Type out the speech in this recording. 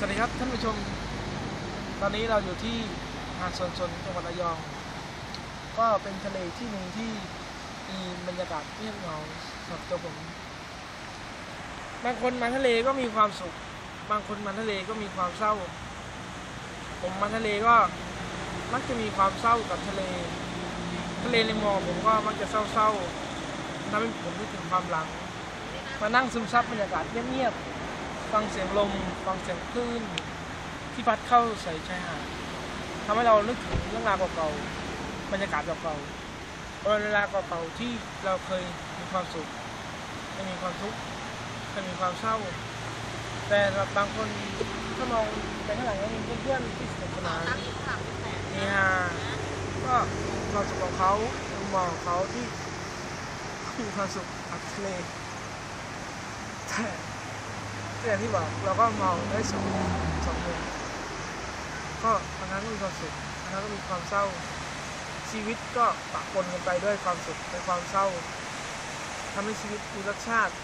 สวัสดีครับท่านผู้ชม ตอนนี้เราอยู่ที่หาดสวนสนจังหวัดระยอง ก็เป็นทะเลที่หนึ่งที่มีบรรยากาศเงียบเหงาสำหรับตัวผม บางคนมาทะเลก็มีความสุข บางคนมาทะเลก็มีความเศร้า ผมมาทะเลก็มักจะมีความเศร้ากับทะเล ทะเลในมอผมก็มักจะเศร้าๆทำให้ผมนึกถึงความหลัง มานั่งซึมซับบรรยากาศเงียบๆ ฟังเสียงลม ฟังเสียงคลื่น ที่พัดเข้าใส่ชายหาดทำให้เรานึกถึงเรื่องราวเก่าๆบรรยากาศเก่าๆเวลาเก่าๆที่เราเคยมีความสุขเคยมีความทุกข์เคยมีความเศร้า แต่สำหรับบางคนถ้ามองไปข้างหลังก็มีเพื่อนๆที่สนุกสนานเฮฮาก็ความสุขของเขามุมมองของเขาที่มีความสุขกับทะเลแต่แต่ อย่างที่บอกเราก็มองได้สองสองมุมก็บางครั้งก็มีความสุขบางครั้งก็มีความเศร้า ชีวิตก็ปะปนกันไปด้วยความสุขและความเศร้าทำให้ชีวิตมีรสชาติ